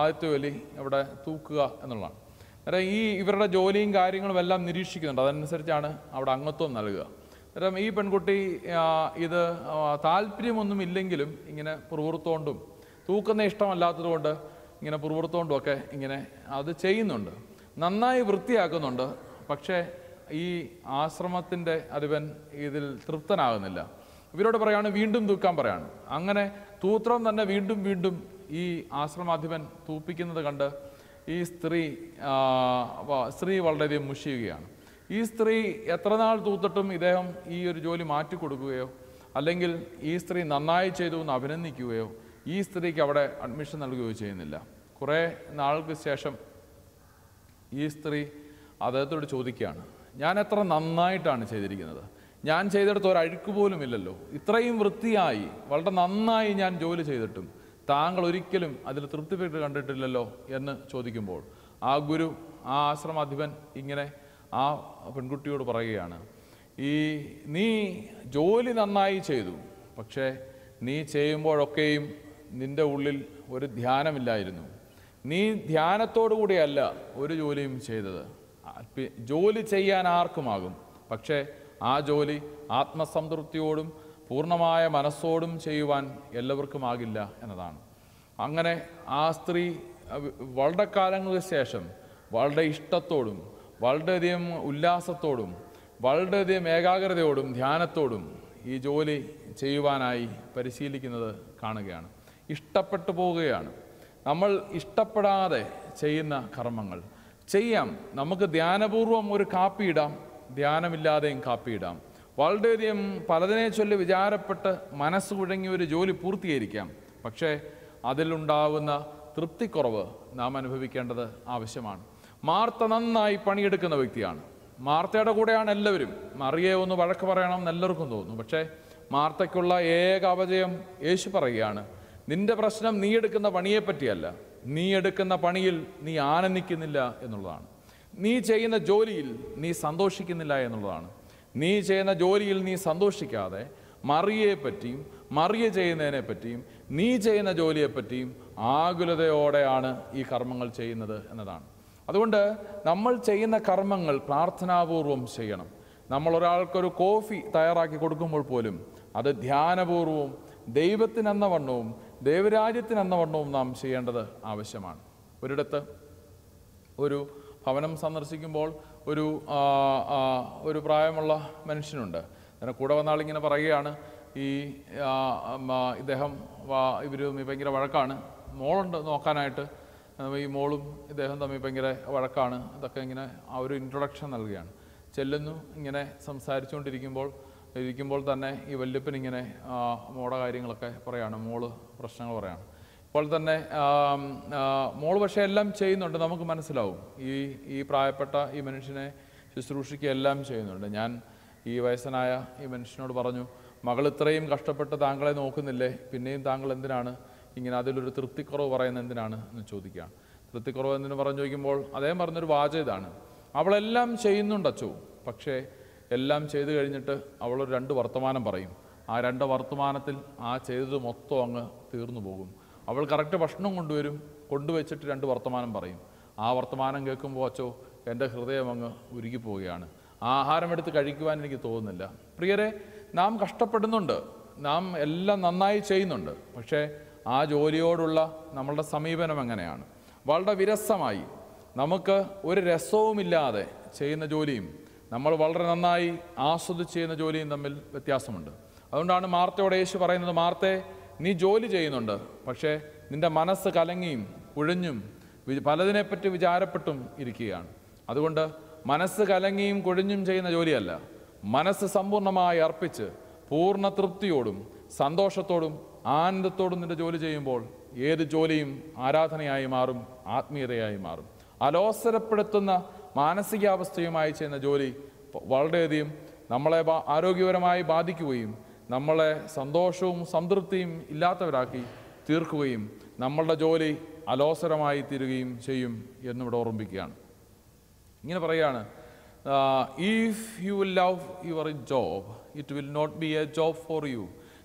ആദ്യത്തെ വലി അവിടെ തൂക്കുക എന്നുള്ളതാണ്. അന്നേരം ഈ ഇവരുടെ ജോലിയും കാര്യങ്ങളും എല്ലാം നിരീക്ഷിക്കുന്നുണ്ട്. അതനുസരിച്ചാണ് അവിടെ അംഗത്വം നൽകുക. അന്നേരം ഈ പെൺകുട്ടി ഇത് താല്പര്യമൊന്നും ഇല്ലെങ്കിലും ഇങ്ങനെ പുറവുറുത്തോണ്ടും തൂക്കുന്ന ഇഷ്ടമല്ലാത്തതുകൊണ്ട് ഇങ്ങനെ പുറവുറുത്തോണ്ടും ഒക്കെ ഇങ്ങനെ അത് ചെയ്യുന്നുണ്ട്. നന്നായി വൃത്തിയാക്കുന്നുണ്ട്. പക്ഷേ ഈ ആശ്രമത്തിന്റെ അധിപൻ ഇതിൽ തൃപ്തനാകുന്നില്ല. ഇവരോട് പറയാണ് വീണ്ടും തൂക്കാൻ പറയാണ്. അങ്ങനെ തൂത്രം തന്നെ വീണ്ടും വീണ്ടും ഈ ആശ്രമാധിപൻ തൂപ്പിക്കുന്നത് കണ്ട് ഈ സ്ത്രീ സ്ത്രീ വളരെയധികം മുഷിയുകയാണ്. ഈ സ്ത്രീ എത്ര നാൾ തൂത്തിട്ടും ഇദ്ദേഹം ഈ ഒരു ജോലി മാറ്റി കൊടുക്കുകയോ അല്ലെങ്കിൽ ഈ സ്ത്രീ നന്നായി ചെയ്തു എന്ന് അഭിനന്ദിക്കുകയോ ഈ സ്ത്രീക്ക് അവിടെ അഡ്മിഷൻ നൽകുകയോ ചെയ്യുന്നില്ല. കുറേ നാൾക്ക് ശേഷം ഈ സ്ത്രീ അദ്ദേഹത്തോട് ചോദിക്കുകയാണ് ഞാൻ എത്ര നന്നായിട്ടാണ് ചെയ്തിരിക്കുന്നത്. ഞാൻ ചെയ്തെടുത്ത ഒരു അഴുക്ക് പോലും ഇല്ലല്ലോ. ഇത്രയും വൃത്തിയായി വളരെ നന്നായി ഞാൻ ജോലി ചെയ്തിട്ടും താങ്കൾ ഒരിക്കലും അതിൽ തൃപ്തിപ്പെട്ട് കണ്ടിട്ടില്ലല്ലോ എന്ന് ചോദിക്കുമ്പോൾ ആ ഗുരു ആ ആശ്രമാധിപൻ ഇങ്ങനെ ആ പെൺകുട്ടിയോട് പറയുകയാണ് ഈ നീ ജോലി നന്നായി ചെയ്തു പക്ഷേ നീ ചെയ്യുമ്പോഴൊക്കെയും നിന്റെ ഉള്ളിൽ ഒരു ധ്യാനമില്ലായിരുന്നു. നീ ധ്യാനത്തോടു കൂടിയല്ല ഒരു ജോലിയും ചെയ്തത്. ജോലി ചെയ്യാൻ ആർക്കുമാകും? പക്ഷേ ആ ജോലി ആത്മസംതൃപ്തിയോടും പൂർണമായ മനസ്സോടും ചെയ്യുവാൻ എല്ലാവർക്കുമാകില്ല എന്നതാണ്. അങ്ങനെ ആ സ്ത്രീ വളരെ കാലങ്ങൾക്ക് ശേഷം വളരെ ഇഷ്ടത്തോടും വളരെയധികം ഉല്ലാസത്തോടും വളരെയധികം ഏകാഗ്രതയോടും ധ്യാനത്തോടും ഈ ജോലി ചെയ്യുവാനായി പരിശീലിക്കുന്നത് കാണുകയാണ്. ഇഷ്ടപ്പെട്ടു പോവുകയാണ്. നമ്മൾ ഇഷ്ടപ്പെടാതെ ചെയ്യുന്ന കർമ്മങ്ങൾ ചെയ്യാം. നമുക്ക് ധ്യാനപൂർവം ഒരു കാപ്പി കാപ്പിയിടാം ധ്യാനമില്ലാതെയും കാപ്പിയിടാം വളരെയധികം പലതിനെ ചൊല്ലി വിചാരപ്പെട്ട് മനസ്സ് കുഴങ്ങി ഒരു ജോലി പൂർത്തീകരിക്കാം. പക്ഷേ അതിലുണ്ടാവുന്ന തൃപ്തിക്കുറവ് നാം അനുഭവിക്കേണ്ടത് ആവശ്യമാണ്. മാർത്ത നന്നായി പണിയെടുക്കുന്ന വ്യക്തിയാണ്. മാർത്തയുടെ കൂടെയാണ് എല്ലാവരും. മറിയെ ഒന്ന് വഴക്ക് പറയണം എല്ലാവർക്കും തോന്നുന്നു പക്ഷേ മാർത്തയ്ക്കുള്ള ഏക അപജയം യേശു പറയുകയാണ് നിന്റെ പ്രശ്നം നീ എടുക്കുന്ന പണിയെ പറ്റിയല്ല നീ എടുക്കുന്ന പണിയിൽ നീ ആനന്ദിക്കുന്നില്ല എന്നുള്ളതാണ്. നീ ചെയ്യുന്ന ജോലിയിൽ നീ സന്തോഷിക്കുന്നില്ല എന്നുള്ളതാണ്. നീ ചെയ്യുന്ന ജോലിയിൽ നീ സന്തോഷിക്കാതെ മറിയെ പറ്റിയും മറിയ ചെയ്യുന്നതിനെ പറ്റിയും നീ ചെയ്യുന്ന ജോലിയെപ്പറ്റിയും ആകുലതയോടെയാണ് ഈ കർമ്മങ്ങൾ ചെയ്യുന്നത് എന്നതാണ്. അതുകൊണ്ട് നമ്മൾ ചെയ്യുന്ന കർമ്മങ്ങൾ പ്രാർത്ഥനാപൂർവം ചെയ്യണം. നമ്മൾ ഒരാൾക്കൊരു കോഫി തയ്യാറാക്കി കൊടുക്കുമ്പോൾ പോലും അത് ധ്യാനപൂർവവും ദൈവത്തിനെന്ന വണ്ണവും ദൈവരാജ്യത്തിനെന്ന വണ്ണവും നാം ചെയ്യേണ്ടത് ആവശ്യമാണ്. ഒരിടത്ത് ഒരു ഭവനം സന്ദർശിക്കുമ്പോൾ ഒരു ഒരു പ്രായമുള്ള മനുഷ്യനുണ്ട്. അങ്ങനെ കൂടെ വന്നാളിങ്ങനെ പറയുകയാണ് ഈ ഇദ്ദേഹം ഇവർ ഭയങ്കര വഴക്കാണ്. മോളുണ്ട് നോക്കാനായിട്ട്. ഈ മോളും ഇദ്ദേഹം തമ്മിൽ ഭയങ്കര വഴക്കാണ്. ഇതൊക്കെ ഇങ്ങനെ ആ ഒരു ഇൻട്രൊഡക്ഷൻ നൽകുകയാണ്. ചെല്ലുന്നു ഇങ്ങനെ സംസാരിച്ചുകൊണ്ടിരിക്കുമ്പോൾ ഇരിക്കുമ്പോൾ തന്നെ ഈ ആ, മോടെ കാര്യങ്ങളൊക്കെ പറയാണ് മോൾ പ്രശ്നങ്ങൾ പറയാണ്. ഇപ്പോൾ തന്നെ മോൾ പക്ഷേ എല്ലാം ചെയ്യുന്നുണ്ട് നമുക്ക് മനസ്സിലാവും. ഈ ഈ പ്രായപ്പെട്ട ഈ മനുഷ്യനെ ശുശ്രൂഷിക്കുക എല്ലാം ചെയ്യുന്നുണ്ട്. ഞാൻ ഈ വയസ്സനായ ഈ മനുഷ്യനോട് പറഞ്ഞു മകൾ ഇത്രയും കഷ്ടപ്പെട്ട് താങ്കളെ നോക്കുന്നില്ലേ? പിന്നെയും താങ്കൾ എന്തിനാണ് ഇങ്ങനെ അതിലൊരു തൃപ്തിക്കുറവ് പറയുന്നത് എന്തിനാണ്? എന്ന് ചോദിക്കുകയാണ്. തൃപ്തിക്കുറവ് എന്തിനു പറഞ്ഞു ചോദിക്കുമ്പോൾ അദ്ദേഹം പറഞ്ഞൊരു വാചക ഇതാണ് അവളെല്ലാം ചെയ്യുന്നുണ്ട് അച്ചു പക്ഷേ എല്ലാം ചെയ്തു കഴിഞ്ഞിട്ട് അവളൊരു രണ്ട് വർത്തമാനം പറയും. ആ രണ്ട് വർത്തമാനത്തിൽ ആ ചെയ്തത് മൊത്തം അങ്ങ് തീർന്നു പോകും. അവൾ കറക്റ്റ് ഭക്ഷണം കൊണ്ടുവരും കൊണ്ടുവച്ചിട്ട് രണ്ട് വർത്തമാനം പറയും. ആ വർത്തമാനം കേൾക്കുമ്പോൾ അച്ചോ എന്റെ ഹൃദയം അങ്ങ് ഉരുകിപ്പോവുകയാണ്. ആ ആഹാരം എടുത്ത് കഴിക്കുവാൻ എനിക്ക് തോന്നുന്നില്ല. പ്രിയരെ നാം കഷ്ടപ്പെടുന്നുണ്ട്. നാം എല്ലാം നന്നായി ചെയ്യുന്നുണ്ട്. പക്ഷേ ആ ജോലിയോടുള്ള നമ്മളുടെ സമീപനം എങ്ങനെയാണ്? വളരെ വിരസമായി. നമുക്ക് ഒരു രസവുമില്ലാതെ ചെയ്യുന്ന ജോലിയും നമ്മൾ വളരെ നന്നായി ആസ്വദിച്ച് ചെയ്യുന്ന ജോലിയും തമ്മിൽ വ്യത്യാസമുണ്ട്. അതുകൊണ്ടാണ് മാർത്തയോട് യേശു പറയുന്നത് മാർത്തെ നീ ജോലി ചെയ്യുന്നുണ്ട് പക്ഷേ നിന്റെ മനസ്സ് കലങ്ങിയും കുഴഞ്ഞും പലതിനെപ്പറ്റി വിചാരപ്പെട്ടും ഇരിക്കുകയാണ്. അതുകൊണ്ട് മനസ്സ് കലങ്ങിയും കുഴഞ്ഞും ചെയ്യുന്ന ജോലിയല്ല. മനസ്സ് സമ്പൂർണമായി അർപ്പിച്ച് പൂർണ തൃപ്തിയോടും സന്തോഷത്തോടും ആനന്ദത്തോടും നിന്റെ ജോലി ചെയ്യുമ്പോൾ ഏത് ജോലിയും ആരാധനയായി മാറും ആത്മീയതയായി മാറും. അലോസരപ്പെടുത്തുന്ന മാനസികാവസ്ഥയുമായി ചെയ്യുന്ന ജോലി വളരെയധികം നമ്മളെ ആരോഗ്യപരമായി ബാധിക്കുകയും നമ്മളെ സന്തോഷവും സംതൃപ്തിയും ഇല്ലാത്തവരാക്കി തീർക്കുകയും നമ്മളുടെ ജോലി അലോസരമായി തീരുകയും ചെയ്യും എന്നിവിടെ ഓർമ്മിക്കുകയാണ് ഇങ്ങനെ പറയുകയാണ് if you love your job it will not be a job for you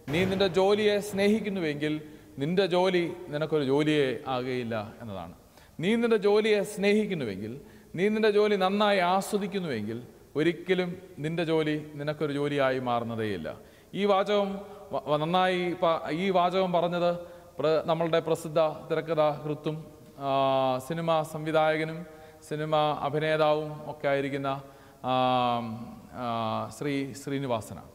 നീ നിന്റെ ജോലിയെ സ്നേഹിക്കുന്നുവെങ്കിൽ നിന്റെ ജോലി നിനക്കൊരു ജോലിയെ ആകുകയില്ല എന്നതാണ്. നീ നിന്റെ ജോലിയെ സ്നേഹിക്കുന്നുവെങ്കിൽ നീ നിന്റെ ജോലി നന്നായി ആസ്വദിക്കുന്നുവെങ്കിൽ ഒരിക്കലും നിന്റെ ജോലി നിനക്കൊരു ജോലിയായി മാറുന്നതേയില്ല. ഈ വാചകം നന്നായി ഈ വാചകം പറഞ്ഞത് നമ്മളുടെ പ്രസിദ്ധ തിരക്കഥാകൃത്തും സിനിമ സംവിധായകനും സിനിമ അഭിനേതാവും ഒക്കെ ആയിരിക്കുന്ന ശ്രീ ശ്രീനിവാസനാണ്.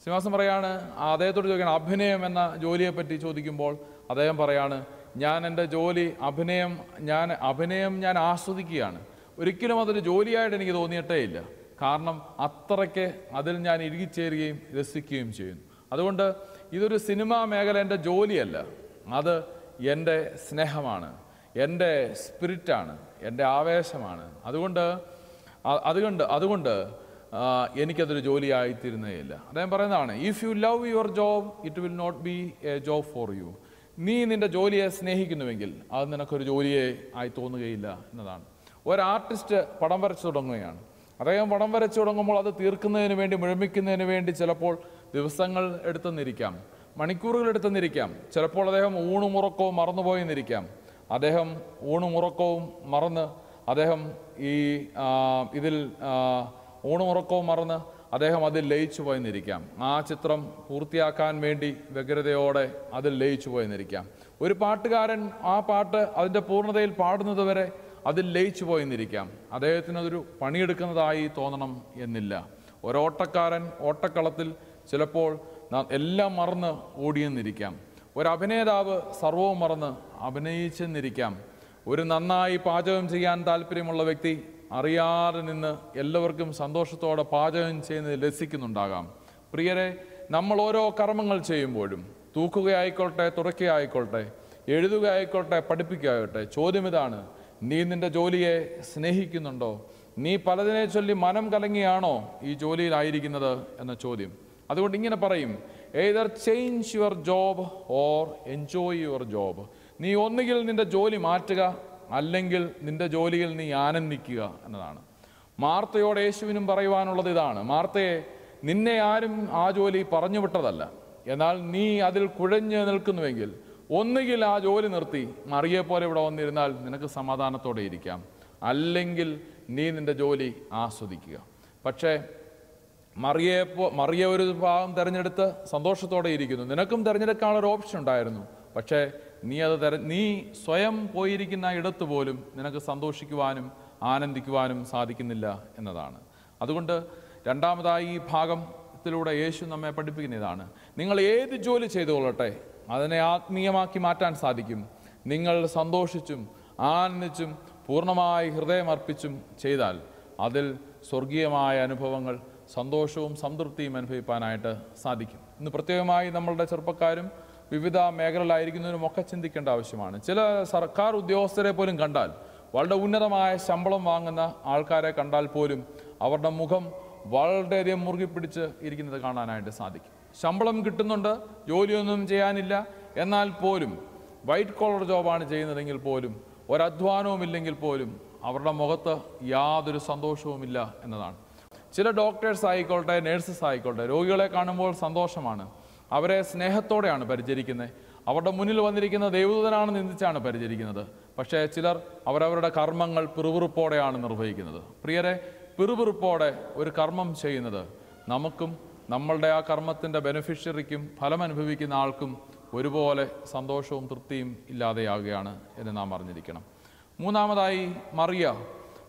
ശ്രീനിവാസൻ പറയാണ് അദ്ദേഹത്തോട് ചോദിക്കണം അഭിനയം എന്ന ജോലിയെപ്പറ്റി ചോദിക്കുമ്പോൾ അദ്ദേഹം പറയാണ് ഞാൻ എന്റെ ജോലി അഭിനയം ഞാൻ അഭിനയം ഞാൻ ആസ്വദിക്കുകയാണ്. ഒരിക്കലും അതൊരു ജോലിയായിട്ട് എനിക്ക് തോന്നിയിട്ടേ ഇല്ല. കാരണം അത്രയ്ക്ക് അതിൽ ഞാൻ ഇഴുകിച്ചേരുകയും രസിക്കുകയും ചെയ്യുന്നു. അതുകൊണ്ട് ഇതൊരു സിനിമാ മേഖല എന്റെ ജോലിയല്ല. അത് എന്റെ സ്നേഹമാണ്. എന്റെ സ്പിരിറ്റാണ്. എന്റെ ആവേശമാണ്. അതുകൊണ്ട് അതുകൊണ്ട് അതുകൊണ്ട് എനിക്കതൊരു ജോലിയായിത്തീരുന്നേയില്ല അദ്ദേഹം പറയുന്നതാണ് if you love your job it will not be a job for you നീ നിന്റെ ജോലിയെ സ്നേഹിക്കുന്നുവെങ്കിൽ അത് നിനക്കൊരു ജോലിയെ ആയി തോന്നുകയില്ല എന്നതാണ്. ഒരു ആർട്ടിസ്റ്റ് പടം വരച്ചു തുടങ്ങുകയാണ്. അദ്ദേഹം പടം വരച്ചു തുടങ്ങുമ്പോൾ അത് തീർക്കുന്നതിന് വേണ്ടി മുഴമിക്കുന്നതിന് വേണ്ടി ചിലപ്പോൾ ദിവസങ്ങൾ എടുത്തെന്നിരിക്കാം. മണിക്കൂറുകൾ എടുത്തെന്നിരിക്കാം. ചിലപ്പോൾ അദ്ദേഹം ഊണും ഉറക്കവും മറന്നുപോയെന്നിരിക്കാം. അദ്ദേഹം ഊണും ഉറക്കവും മറന്ന് അദ്ദേഹം ഈ ഇതിൽ ആ, ഊണും ഉറക്കവും മറന്ന് അദ്ദേഹം അതിൽ ലയിച്ചു പോയെന്നിരിക്കാം. ആ ചിത്രം പൂർത്തിയാക്കാൻ വേണ്ടി വ്യഗ്രതയോടെ അതിൽ ലയിച്ചു പോയെന്നിരിക്കാം. ഒരു പാട്ടുകാരൻ ആ പാട്ട് അതിന്റെ പൂർണതയിൽ പാടുന്നത് വരെ അതിൽ ലയിച്ചു പോയെന്നിരിക്കാം. അദ്ദേഹത്തിന് അതൊരു പണിയെടുക്കുന്നതായി തോന്നണം എന്നില്ല. ഒരോട്ടക്കാരൻ ഓട്ടക്കളത്തിൽ ചിലപ്പോൾ എല്ലാം മറന്ന് ഓടിയെന്നിരിക്കാം. ഒരു അഭിനേതാവ് സർവവും മറന്ന് അഭിനയിച്ചെന്നിരിക്കാം. ഒരു നന്നായി പാചകം ചെയ്യാൻ താല്പര്യമുള്ള വ്യക്തി അറിയാതെ നിന്ന് എല്ലാവർക്കും സന്തോഷത്തോടെ പാചകം ചെയ്യുന്നത് രസിക്കുന്നുണ്ടാകാം. പ്രിയരെ നമ്മൾ ഓരോ കർമ്മങ്ങൾ ചെയ്യുമ്പോഴും തൂക്കുകയായിക്കോട്ടെ തുറക്കുകയായിക്കോട്ടെ എഴുതുകയായിക്കോട്ടെ പഠിപ്പിക്കുകയായിക്കോട്ടെ ചോദ്യം ഇതാണ്. നീ നിന്റെ ജോലിയെ സ്നേഹിക്കുന്നുണ്ടോ? നീ പലതിനെ ചൊല്ലി മനം കലങ്ങിയാണോ ഈ ജോലിയിലായിരിക്കുന്നത്? എന്ന ചോദ്യം. അതുകൊണ്ട് ഇങ്ങനെ പറയും either change your job or enjoy your job നീ ഒന്നുകിൽ നിന്റെ ജോലി മാറ്റുക അല്ലെങ്കിൽ നിന്റെ ജോലിയിൽ നീ ആനന്ദിക്കുക എന്നതാണ്. മാർത്തയോട് യേശുവിനും പറയുവാനുള്ളത് ഇതാണ്. മാർത്തയെ നിന്നെ ആരും ആ ജോലി പറഞ്ഞു വിട്ടതല്ല എന്നാൽ നീ അതിൽ കുഴഞ്ഞ് നിൽക്കുന്നുവെങ്കിൽ ഒന്നുകിൽ ആ ജോലി നിർത്തി മറിയെ പോലെ ഇവിടെ വന്നിരുന്നാൽ നിനക്ക് സമാധാനത്തോടെ ഇരിക്കാം. അല്ലെങ്കിൽ നീ നിന്റെ ജോലി ആസ്വദിക്കുക. പക്ഷേ മറിയെ മറിയ ഒരു ഭാഗം തിരഞ്ഞെടുത്ത് സന്തോഷത്തോടെ ഇരിക്കുന്നു. നിനക്കും തിരഞ്ഞെടുക്കാനുള്ള ഒരു ഓപ്ഷൻ ഉണ്ടായിരുന്നു. പക്ഷേ നീ അത് തെര നീ സ്വയം പോയിരിക്കുന്ന ഇടത്ത് പോലും നിനക്ക് സന്തോഷിക്കുവാനും ആനന്ദിക്കുവാനും സാധിക്കുന്നില്ല എന്നതാണ്. അതുകൊണ്ട് രണ്ടാമതായി ഈ ഭാഗത്തിലൂടെ യേശു നമ്മെ പഠിപ്പിക്കുന്ന ഇതാണ് നിങ്ങൾ ഏത് ജോലി ചെയ്തുകൊള്ളട്ടെ അതിനെ ആത്മീയമാക്കി മാറ്റാൻ സാധിക്കും. നിങ്ങൾ സന്തോഷിച്ചും ആനന്ദിച്ചും പൂർണമായി ഹൃദയമർപ്പിച്ചും ചെയ്താൽ അതിൽ സ്വർഗീയമായ അനുഭവങ്ങൾ സന്തോഷവും സംതൃപ്തിയും അനുഭവിക്കാനായിട്ട് സാധിക്കും. ഇന്ന് പ്രത്യേകമായി നമ്മളുടെ ചെറുപ്പക്കാരും വിവിധ മേഖലയിലായിരിക്കുന്നവരും ഒക്കെ ചിന്തിക്കേണ്ട ആവശ്യമാണ്. ചില സർക്കാർ ഉദ്യോഗസ്ഥരെ പോലും കണ്ടാൽ വളരെ ഉന്നതമായ ശമ്പളം വാങ്ങുന്ന ആൾക്കാരെ കണ്ടാൽ പോലും അവരുടെ മുഖം വളരെയധികം മുറുകി പിടിച്ച് ഇരിക്കുന്നത് കാണാനായിട്ട് സാധിക്കും. ശമ്പളം കിട്ടുന്നുണ്ട് ജോലിയൊന്നും ചെയ്യാനില്ല. എന്നാൽ പോലും വൈറ്റ് കോളർ ജോബാണ് ചെയ്യുന്നതെങ്കിൽ പോലും ഒരധ്വാനവും ഇല്ലെങ്കിൽ പോലും അവരുടെ മുഖത്ത് യാതൊരു സന്തോഷവുമില്ല എന്നതാണ്. ചില ഡോക്ടേഴ്സ് ആയിക്കോട്ടെ നേഴ്സസ് ആയിക്കോട്ടെ രോഗികളെ കാണുമ്പോൾ സന്തോഷമാണ്. അവരെ സ്നേഹത്തോടെയാണ് പരിചരിക്കുന്നത്. അവരുടെ മുന്നിൽ വന്നിരിക്കുന്ന ദൈവദൂതനാണ് നിന്ദിച്ചാണ് പരിചരിക്കുന്നത്. പക്ഷേ ചിലർ അവരവരുടെ കർമ്മങ്ങൾ പിറുപിറുപ്പോടെയാണ് നിർവഹിക്കുന്നത്. പ്രിയരെ പിറുപിറുപ്പോടെ ഒരു കർമ്മം ചെയ്യുന്നത് നമുക്കും നമ്മളുടെ ആ കർമ്മത്തിന്റെ ബെനിഫിഷ്യറിക്കും ഫലം അനുഭവിക്കുന്ന ആൾക്കും ഒരുപോലെ സന്തോഷവും തൃപ്തിയും ഇല്ലാതെയാകുകയാണ് എന്ന് നാം അറിഞ്ഞിരിക്കണം. മൂന്നാമതായി മറിയ.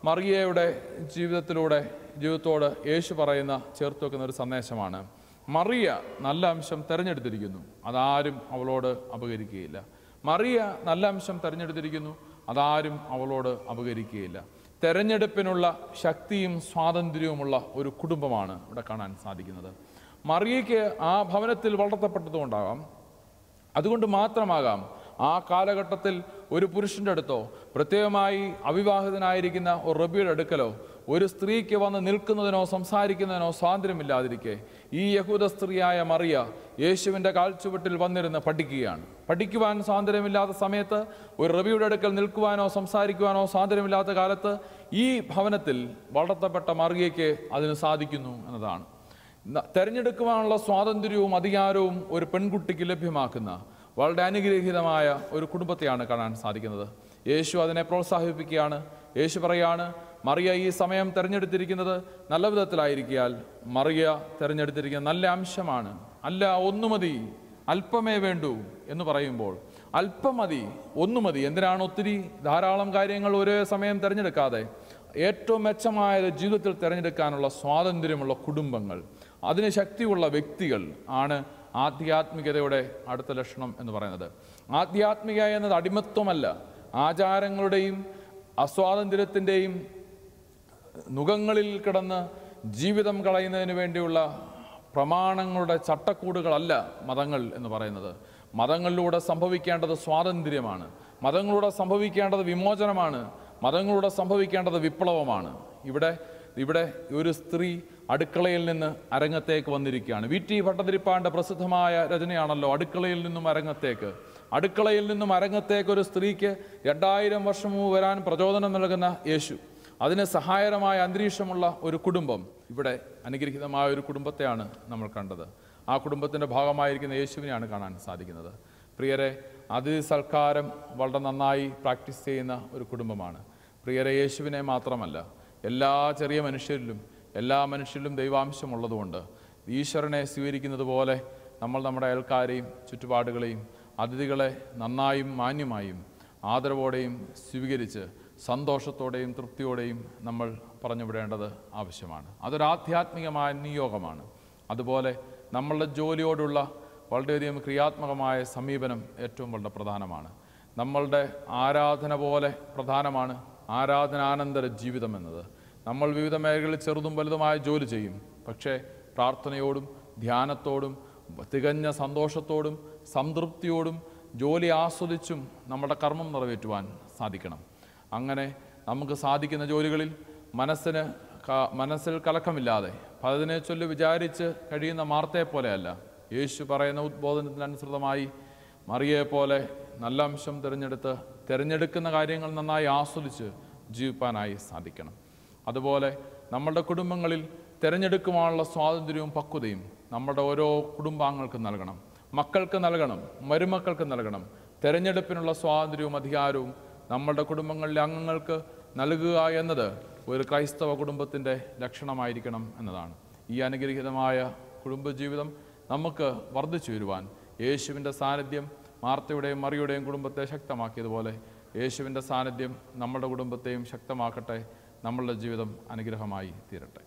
മറിയയുടെ ജീവിതത്തിലൂടെ ജീവിതത്തോട് യേശു പറയുന്ന ചേർത്ത് വെക്കുന്ന ഒരു സന്ദേശമാണ്. മറിയ നല്ല അംശം തിരഞ്ഞെടുത്തിരിക്കുന്നു. അതാരും അവളോട് അപകരിക്കുകയില്ല. മറിയ നല്ല അംശം തിരഞ്ഞെടുത്തിരിക്കുന്നു. അതാരും അവളോട് അപകരിക്കുകയില്ല. തെരഞ്ഞെടുപ്പിനുള്ള ശക്തിയും സ്വാതന്ത്ര്യവുമുള്ള ഒരു കുടുംബമാണ് ഇവിടെ കാണാൻ സാധിക്കുന്നത്. മറിയയ്ക്ക് ആ ഭവനത്തിൽ വളർത്തപ്പെട്ടതുകൊണ്ടാകാം അതുകൊണ്ട് മാത്രമാകാം ആ കാലഘട്ടത്തിൽ ഒരു പുരുഷന്റെ അടുത്തോ പ്രത്യേകമായി അവിവാഹിതനായിരിക്കുന്ന ഒരു റബിയുടെ അടുക്കലോ ഒരു സ്ത്രീക്ക് വന്ന് നിൽക്കുന്നതിനോ സംസാരിക്കുന്നതിനോ സ്വാതന്ത്ര്യമില്ലാതിരിക്കെ ഈ യഹൂദ സ്ത്രീയായ മറിയ യേശുവിന്റെ കാൽച്ചുവട്ടിൽ വന്നിരുന്ന് പഠിക്കുകയാണ്. പഠിക്കുവാൻ സ്വാതന്ത്ര്യമില്ലാത്ത സമയത്ത് ഒരു റബിയുടെ അടുക്കൽ നിൽക്കുവാനോ സംസാരിക്കുവാനോ സ്വാതന്ത്ര്യമില്ലാത്ത കാലത്ത് ഈ ഭവനത്തിൽ വളർത്തപ്പെട്ട മറിയയ്ക്ക് അതിന് സാധിക്കുന്നു എന്നതാണ്. തിരഞ്ഞെടുക്കുവാനുള്ള സ്വാതന്ത്ര്യവും അധികാരവും ഒരു പെൺകുട്ടിക്ക് ലഭ്യമാക്കുന്ന വളരെ അനുഗ്രഹീതമായ ഒരു കുടുംബത്തെയാണ് കാണാൻ സാധിക്കുന്നത്. യേശു അതിനെ പ്രോത്സാഹിപ്പിക്കുകയാണ്. യേശു പറയാണ് മറിയ ഈ സമയം തിരഞ്ഞെടുത്തിരിക്കുന്നത് നല്ല വിധത്തിലായിരിക്കാൽ മറിയ തിരഞ്ഞെടുത്തിരിക്കുന്ന നല്ല അംശമാണ്. അല്ല ഒന്നു മതി അല്പമേ വേണ്ടൂ എന്ന് പറയുമ്പോൾ അല്പം മതി ഒന്നു മതി എന്തിനാണ് ഒത്തിരി ധാരാളം കാര്യങ്ങൾ ഒരേ സമയം തിരഞ്ഞെടുക്കാതെ? ഏറ്റവും മെച്ചമായത് ജീവിതത്തിൽ തിരഞ്ഞെടുക്കാനുള്ള സ്വാതന്ത്ര്യമുള്ള കുടുംബങ്ങൾ അതിന് ശക്തിയുള്ള വ്യക്തികൾ ആണ് ആധ്യാത്മികതയുടെ അടുത്ത ലക്ഷണം എന്ന് പറയുന്നത്. ആധ്യാത്മിക എന്നത് അടിമത്വമല്ല ആചാരങ്ങളുടെയും അസ്വാതന്ത്ര്യത്തിന്റെയും നുഖങ്ങളിൽ കിടന്ന് ജീവിതം കളയുന്നതിന് വേണ്ടിയുള്ള പ്രമാണങ്ങളുടെ ചട്ടക്കൂടുകളല്ല മതങ്ങൾ എന്ന് പറയുന്നത്. മതങ്ങളിലൂടെ സംഭവിക്കേണ്ടത് സ്വാതന്ത്ര്യമാണ്. മതങ്ങളിലൂടെ സംഭവിക്കേണ്ടത് വിമോചനമാണ്. മതങ്ങളിലൂടെ സംഭവിക്കേണ്ടത് വിപ്ലവമാണ്. ഇവിടെ ഇവിടെ ഒരു സ്ത്രീ അടുക്കളയിൽ നിന്ന് അരങ്ങത്തേക്ക് വന്നിരിക്കുകയാണ്. വി. ടി. ഭട്ടതിരിപ്പാണ്ട് പ്രസിദ്ധമായ രചനയാണല്ലോ അടുക്കളയിൽ നിന്നും അരങ്ങത്തേക്ക്. അടുക്കളയിൽ നിന്നും അരങ്ങത്തേക്ക് ഒരു സ്ത്രീക്ക് രണ്ടായിരം വർഷം മുമ്പ് വരാൻ പ്രചോദനം നൽകുന്ന യേശു. അതിന് സഹായകരമായ അന്തരീക്ഷമുള്ള ഒരു കുടുംബം ഇവിടെ അനുഗ്രഹീതമായ ഒരു കുടുംബത്തെയാണ് നമ്മൾ കണ്ടത്. ആ കുടുംബത്തിന്റെ ഭാഗമായിരിക്കുന്ന യേശുവിനെയാണ് കാണാൻ സാധിക്കുന്നത്. പ്രിയരെ അതിഥി സൽക്കാരം വളരെ നന്നായി പ്രാക്ടീസ് ചെയ്യുന്ന ഒരു കുടുംബമാണ്. പ്രിയരെ യേശുവിനെ മാത്രമല്ല എല്ലാ ചെറിയ മനുഷ്യരിലും എല്ലാ മനുഷ്യരിലും ദൈവാംശമുള്ളതുകൊണ്ട് ഈശ്വരനെ സ്വീകരിക്കുന്നത് പോലെ നമ്മൾ നമ്മുടെ അയൽക്കാരെയും ചുറ്റുപാടുകളെയും അതിഥികളെ നന്നായും മാന്യമായും ആദരവോടെയും സ്വീകരിച്ച് സന്തോഷത്തോടെയും തൃപ്തിയോടെയും നമ്മൾ പറഞ്ഞു പറഞ്ഞുവിടേണ്ടത് ആവശ്യമാണ്. അതൊരാധ്യാത്മികമായ നിയോഗമാണ്. അതുപോലെ നമ്മളുടെ ജോലിയോടുള്ള വളരെയധികം ക്രിയാത്മകമായ സമീപനം ഏറ്റവും വളരെ പ്രധാനമാണ്. നമ്മളുടെ ആരാധന പോലെ പ്രധാനമാണ് ആരാധനാനന്തര ജീവിതം എന്നത്. നമ്മൾ വിവിധ മേഖലകളിൽ ചെറുതും വലുതുമായ ജോലി ചെയ്യും. പക്ഷേ പ്രാർത്ഥനയോടും ധ്യാനത്തോടും തികഞ്ഞ സന്തോഷത്തോടും സംതൃപ്തിയോടും ജോലി ആസ്വദിച്ചും നമ്മുടെ കർമ്മം നിറവേറ്റുവാൻ സാധിക്കണം. അങ്ങനെ നമുക്ക് സാധിക്കുന്ന ജോലികളിൽ മനസ്സിന് മനസ്സിൽ കലക്കമില്ലാതെ പലതിനെ ചൊല്ലി വിചാരിച്ച് കഴിയുന്ന മാർത്തയെ പോലെയല്ല. യേശു പറയുന്ന ഉദ്ബോധനത്തിനനുസൃതമായി മറിയെ പോലെ നല്ല അംശം തിരഞ്ഞെടുത്ത് തിരഞ്ഞെടുക്കുന്ന കാര്യങ്ങൾ നന്നായി ആസ്വദിച്ച് ജീവിപ്പാനായി സാധിക്കണം. അതുപോലെ നമ്മളുടെ കുടുംബങ്ങളിൽ തിരഞ്ഞെടുക്കുവാനുള്ള സ്വാതന്ത്ര്യവും പക്വതയും നമ്മുടെ ഓരോ കുടുംബാംഗങ്ങൾക്കും നൽകണം. മക്കൾക്ക് നൽകണം മരുമക്കൾക്ക് നൽകണം. തിരഞ്ഞെടുപ്പിനുള്ള സ്വാതന്ത്ര്യവും അധികാരവും നമ്മളുടെ കുടുംബങ്ങളിലെ അംഗങ്ങൾക്ക് നൽകുക എന്നത് ഒരു ക്രൈസ്തവ കുടുംബത്തിന്റെ ലക്ഷണമായിരിക്കണം എന്നതാണ്. ഈ അനുഗ്രഹീതമായ കുടുംബജീവിതം നമുക്ക് വർദ്ധിച്ചു വരുവാൻ യേശുവിന്റെ സാന്നിധ്യം മാർത്തയുടെയും മറിയുടെയും കുടുംബത്തെ ശക്തമാക്കിയതുപോലെ യേശുവിന്റെ സാന്നിധ്യം നമ്മുടെ കുടുംബത്തെയും ശക്തമാക്കട്ടെ. നമ്മളുടെ ജീവിതം അനുഗ്രഹമായി തീരട്ടെ.